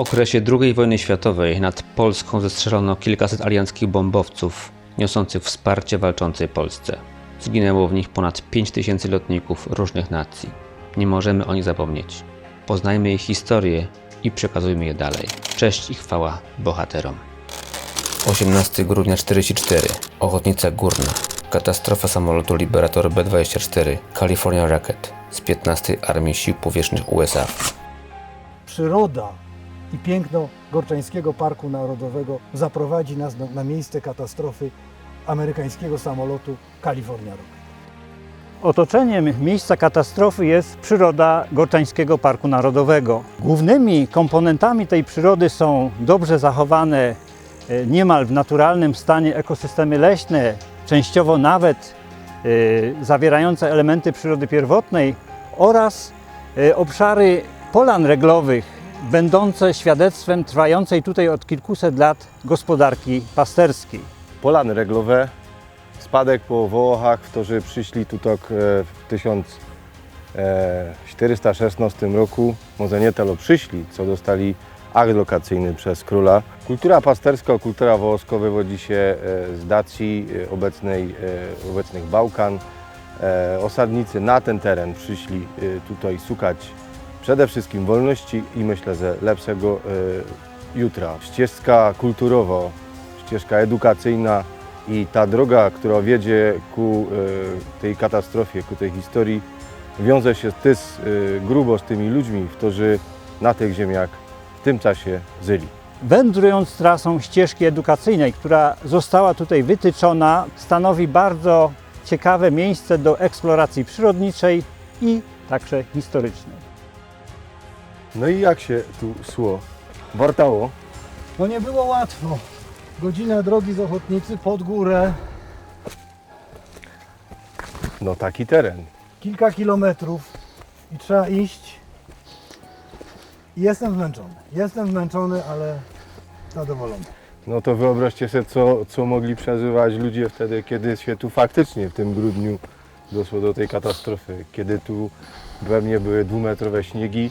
okresie II wojny światowej nad Polską zestrzelono kilkaset alianckich bombowców niosących wsparcie walczącej Polsce. Zginęło w nich ponad 5 tysięcy lotników różnych nacji. Nie możemy o nich zapomnieć. Poznajmy ich historię i przekazujmy je dalej. Cześć i chwała bohaterom. 18 grudnia 44. Ochotnica Górna. Katastrofa samolotu Liberator B-24 California Rocket z 15 Armii Sił Powietrznych USA. przyroda i piękno Gorczańskiego Parku Narodowego zaprowadzi nas na, na miejsce katastrofy amerykańskiego samolotu California Rocket. Otoczeniem miejsca katastrofy jest przyroda Gorczańskiego Parku Narodowego. Głównymi komponentami tej przyrody są dobrze zachowane e, niemal w naturalnym stanie ekosystemy leśne, częściowo nawet e, zawierające elementy przyrody pierwotnej oraz e, obszary polan reglowych, będące świadectwem trwającej tutaj od kilkuset lat gospodarki pasterskiej. Polany reglowe, spadek po Wołochach, którzy przyszli tutaj e, w 1416 roku, może nie tyle przyszli, co dostali akt lokacyjny przez króla. Kultura pasterska, kultura wołoska wywodzi się e, z Dacji, e, obecnej, e, obecnych Bałkan. E, Osadnicy na ten teren przyszli e, tutaj szukać przede wszystkim wolności i myślę, że lepszego e, jutra. Ścieżka kulturowa, ścieżka edukacyjna i ta droga, która wiedzie ku e, tej katastrofie, ku tej historii, wiąże się też e, grubo z tymi ludźmi, którzy na tych ziemiach w tym czasie żyli. Wędrując trasą ścieżki edukacyjnej, która została tutaj wytyczona, stanowi bardzo ciekawe miejsce do eksploracji przyrodniczej i także historycznej. No i jak się tu szło? Wartało? No nie było łatwo. Godzina drogi z Ochotnicy pod górę, No taki teren. kilka kilometrów i trzeba iść. I Jestem zmęczony. Jestem zmęczony, ale zadowolony. No to wyobraźcie sobie, co, co mogli przeżywać ludzie wtedy, kiedy się tu faktycznie w tym grudniu doszło do tej katastrofy. Kiedy tu pewnie były dwumetrowe śniegi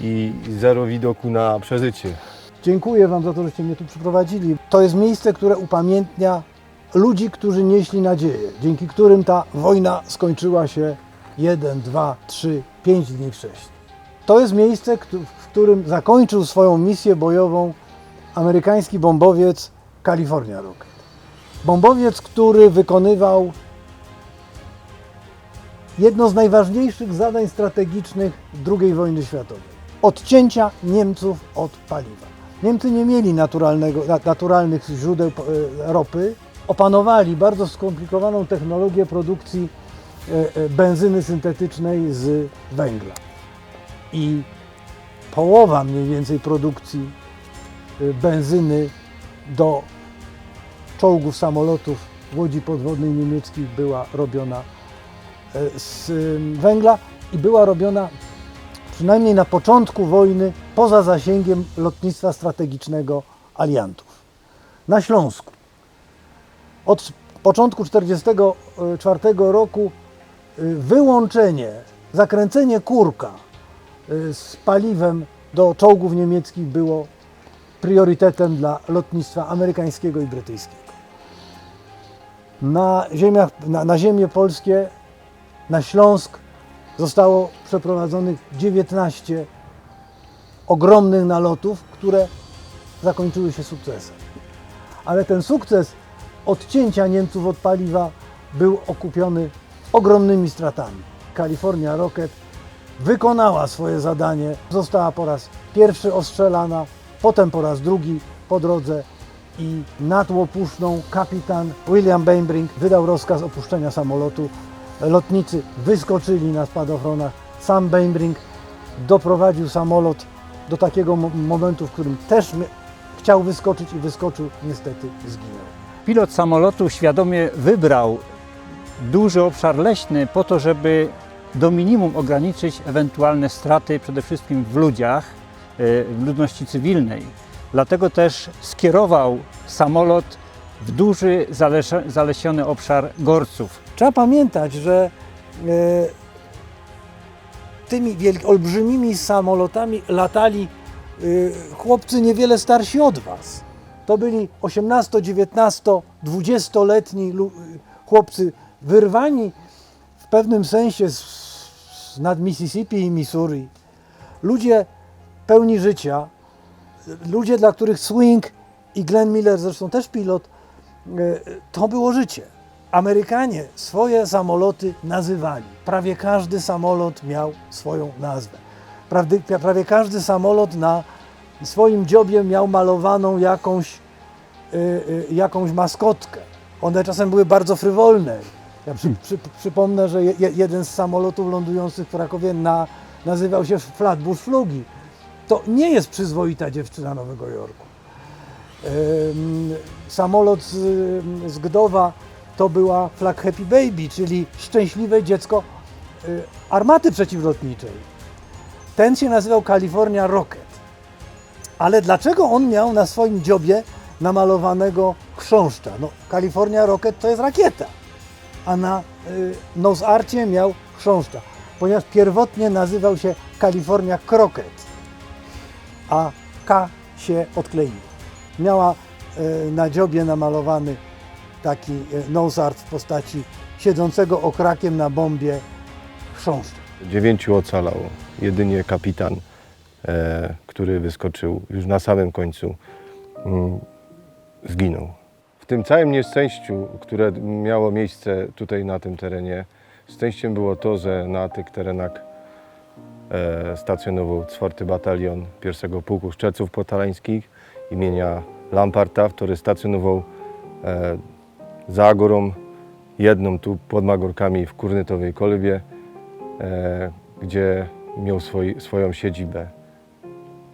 i zero widoku na przeżycie. Dziękuję Wam za to, żeście mnie tu przyprowadzili. To jest miejsce, które upamiętnia ludzi, którzy nieśli nadzieję, dzięki którym ta wojna skończyła się 1, 2, 3, 5 dni wcześniej. To jest miejsce, w którym zakończył swoją misję bojową amerykański bombowiec California Rocket. Bombowiec, który wykonywał jedno z najważniejszych zadań strategicznych II wojny światowej. Odcięcia Niemców od paliwa. Niemcy nie mieli naturalnych źródeł e, ropy. Opanowali bardzo skomplikowaną technologię produkcji e, e, benzyny syntetycznej z węgla. I połowa mniej więcej produkcji benzyny do czołgów, samolotów, łodzi podwodnej niemieckich była robiona z węgla i była robiona przynajmniej na początku wojny poza zasięgiem lotnictwa strategicznego aliantów. Na Śląsku. Od początku 1944 roku y, wyłączenie, zakręcenie kurka y, z paliwem do czołgów niemieckich było priorytetem dla lotnictwa amerykańskiego i brytyjskiego. Na, ziemiach, na, na polskie, na Śląsk zostało przeprowadzonych 19 ogromnych nalotów, które zakończyły się sukcesem. Ale ten sukces odcięcia Niemców od paliwa był okupiony ogromnymi stratami. California Rocket wykonała swoje zadanie, została po raz pierwszy ostrzelana, potem po raz drugi po drodze i nad Łopuszną kapitan William Bainbring wydał rozkaz opuszczenia samolotu. Lotnicy wyskoczyli na spadochronach. Sam Bainbring doprowadził samolot do takiego mo- momentu, w którym też chciał wyskoczyć i wyskoczył, niestety zginął. Pilot samolotu świadomie wybrał duży obszar leśny po to, żeby do minimum ograniczyć ewentualne straty przede wszystkim w ludziach, y, w ludności cywilnej. Dlatego też skierował samolot w duży zalesiony obszar gorców. Trzeba pamiętać, że e, tymi olbrzymimi samolotami latali y, chłopcy niewiele starsi od Was. To byli 18, 19, 20-letni lu- y, chłopcy wyrwani w pewnym sensie z, z nad Mississippi i Missouri. Ludzie pełni życia, ludzie, dla których swing i Glenn Miller, zresztą też pilot, y, to było życie. Amerykanie swoje samoloty nazywali. Prawie każdy samolot miał swoją nazwę. Prawie każdy samolot na swoim dziobie miał malowaną jakąś, y, y, jakąś maskotkę. One czasem były bardzo frywolne. Ja przy, przy, przypomnę, że je, jeden z samolotów lądujących w Krakowie na, nazywał się Flatbush Flugi. To nie jest przyzwoita dziewczyna Nowego Jorku. Samolot z, z Gdowa to była Flag Happy Baby, czyli szczęśliwe dziecko y, armaty przeciwlotniczej. Ten się nazywał California Rocket. Ale dlaczego on miał na swoim dziobie namalowanego chrząszcza? No, California Rocket to jest rakieta, a na y, nose-arcie miał chrząszcza, ponieważ pierwotnie nazywał się California Crocket, a K się odkleiło. Miała y, na dziobie namalowany taki y, nose-art w postaci siedzącego okrakiem na bombie chrząszcza. Dziewięciu ocalało, jedynie kapitan, e, który wyskoczył już na samym końcu, mm, zginął. W tym całym nieszczęściu, które miało miejsce tutaj na tym terenie, szczęściem było to, że na tych terenach e, stacjonował 4 Batalion 1 Pułku Szczelców Podhalańskich imienia Lamparta, który stacjonował e, za górą, jedną tu pod Magorkami w Kurnytowej Kolybie, e, gdzie miał swoj, swoją siedzibę.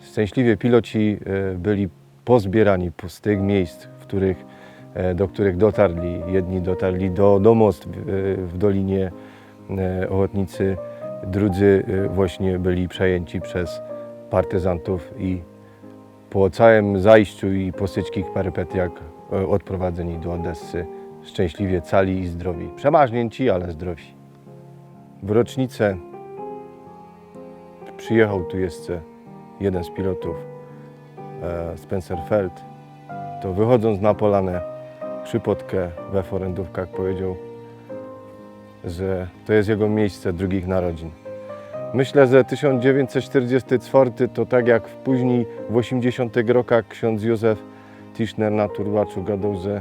Szczęśliwie piloci e, byli pozbierani po- z tych miejsc, w których, e, do których dotarli. Jedni dotarli do, do most w, w Dolinie e, Ochotnicy, drudzy e, właśnie byli przejęci przez partyzantów i po całym zajściu i po perypetiach e, odprowadzeni do Odessy, szczęśliwie cali i zdrowi. Przemaźnięci, ale zdrowi. W rocznicę przyjechał tu jeszcze jeden z pilotów, e, Spencer Feld. To wychodząc na polanę, Krzypotkę we forendówkach powiedział, że to jest jego miejsce drugich narodzin. Myślę, że 1944 to tak jak w później w 80 rokach ksiądz Józef Tischner na turbaczu gadał, że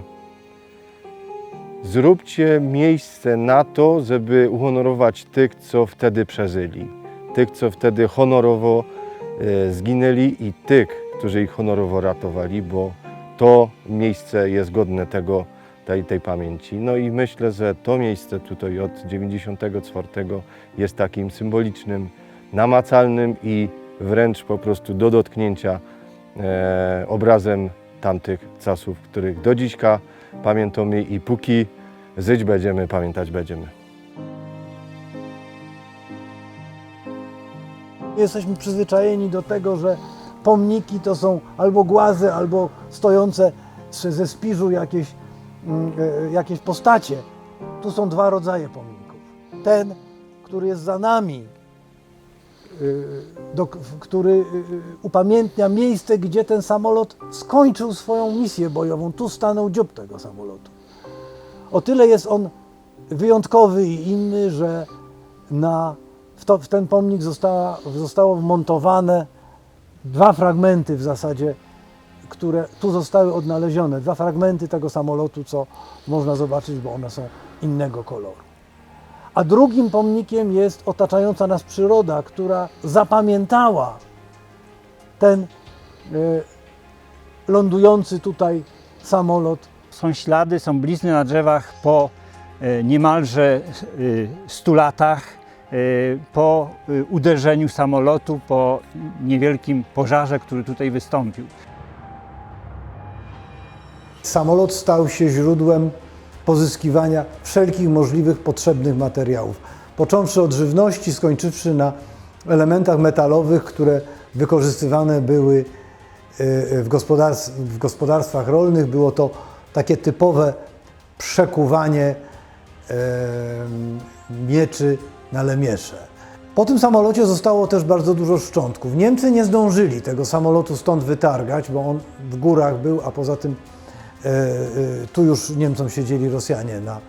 zróbcie miejsce na to, żeby uhonorować tych, co wtedy przeżyli, tych, co wtedy honorowo e, zginęli i tych, którzy ich honorowo ratowali, bo to miejsce jest godne tego, tej, tej pamięci. No i myślę, że to miejsce tutaj od 94 jest takim symbolicznym, namacalnym i wręcz po prostu do dotknięcia e, obrazem tamtych czasów, których do dziśka pamiętamy i póki żyć będziemy, pamiętać będziemy. Jesteśmy przyzwyczajeni do tego, że pomniki to są albo głazy, albo stojące ze spiżu jakieś, mm, e, jakieś postacie. Tu są dwa rodzaje pomników. Ten, który jest za nami, y, do, który upamiętnia miejsce, gdzie ten samolot skończył swoją misję bojową. Tu stanął dziób tego samolotu. O tyle jest on wyjątkowy i inny, że na, w, to, w ten pomnik została, zostało wmontowane dwa fragmenty w zasadzie, które tu zostały odnalezione. Dwa fragmenty tego samolotu, co można zobaczyć, bo one są innego koloru. A drugim pomnikiem jest otaczająca nas przyroda, która zapamiętała ten y, lądujący tutaj samolot Są ślady, są blizny na drzewach po e, niemalże e, 100 latach, e, po e, uderzeniu samolotu, po niewielkim pożarze, który tutaj wystąpił. Samolot stał się źródłem pozyskiwania wszelkich możliwych potrzebnych materiałów. Począwszy od żywności, skończywszy na elementach metalowych, które wykorzystywane były w, gospodarstw, w gospodarstwach rolnych. Było to takie typowe przekuwanie em, mieczy na lemiesze. Po tym samolocie zostało też bardzo dużo szczątków. Niemcy nie zdążyli tego samolotu stąd wytargać, bo on w górach był, a poza tym e, e, tu już Niemcom siedzieli Rosjanie na,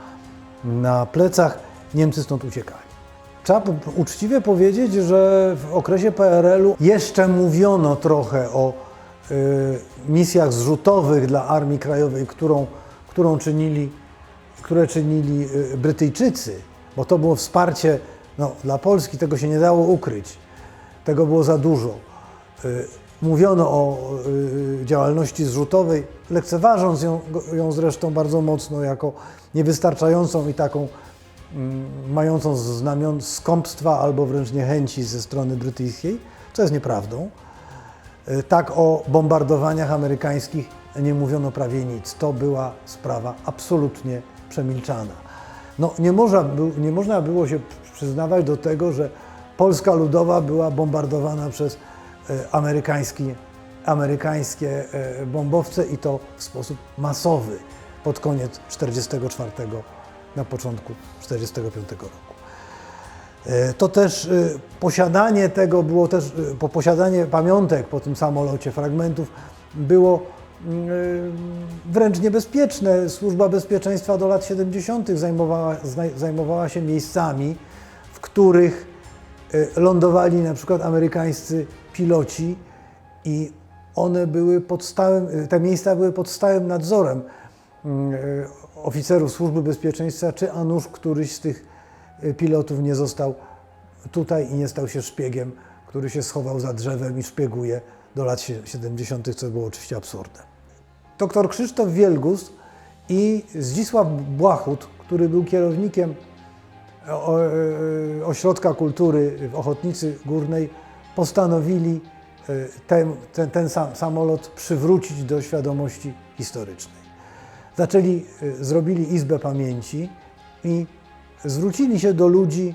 na plecach. Niemcy stąd uciekali. Trzeba uczciwie powiedzieć, że w okresie PRL-u jeszcze mówiono trochę o misjach zrzutowych dla Armii Krajowej, którą, którą czynili, które czynili y, Brytyjczycy, bo to było wsparcie no, dla Polski, tego się nie dało ukryć. Tego było za dużo. Y, Mówiono o y, działalności zrzutowej, lekceważąc ją, ją zresztą bardzo mocno jako niewystarczającą i taką mm, mającą znamion skąpstwa albo wręcz niechęci ze strony brytyjskiej, co jest nieprawdą. Y, Tak o bombardowaniach amerykańskich nie mówiono prawie nic. To była sprawa absolutnie przemilczana. No, nie, można, nie można było się przyznawać do tego, że Polska Ludowa była bombardowana przez e, amerykański, amerykańskie e, bombowce i to w sposób masowy pod koniec 1944, na początku 1945 roku. E, To też e, posiadanie tego było też, e, po posiadanie pamiątek po tym samolocie, fragmentów, było mm, wręcz niebezpieczne. Służba Bezpieczeństwa do lat 70. zajmowała, zaj- zajmowała się miejscami, w których lądowali na przykład amerykańscy piloci i one były pod stałym, te miejsca były pod stałym nadzorem mm, oficerów Służby Bezpieczeństwa, czy a któryś z tych pilotów nie został tutaj i nie stał się szpiegiem, który się schował za drzewem i szpieguje do lat sie- 70., co było oczywiście absurdem. Doktor Krzysztof Wielgus i Zdzisław Błachut, który był kierownikiem o- e, Ośrodka Kultury w Ochotnicy Górnej, postanowili e, ten, ten, ten sam samolot przywrócić do świadomości historycznej. Zaczęli, e, zrobili Izbę Pamięci i zwrócili się do ludzi,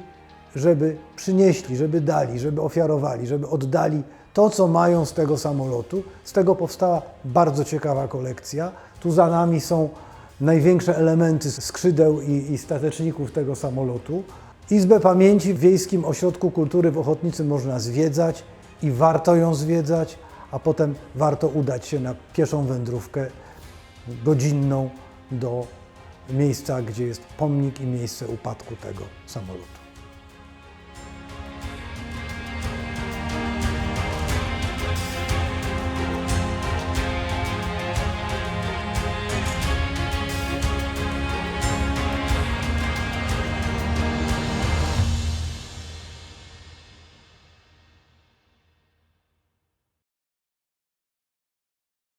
żeby przynieśli, żeby dali, żeby ofiarowali, żeby oddali to, co mają z tego samolotu. Z tego powstała bardzo ciekawa kolekcja. Tu za nami są największe elementy skrzydeł i, i stateczników tego samolotu. Izbę Pamięci w Wiejskim Ośrodku Kultury w Ochotnicy można zwiedzać i warto ją zwiedzać, a potem warto udać się na pieszą wędrówkę godzinną do miejsca, gdzie jest pomnik i miejsce upadku tego samolotu.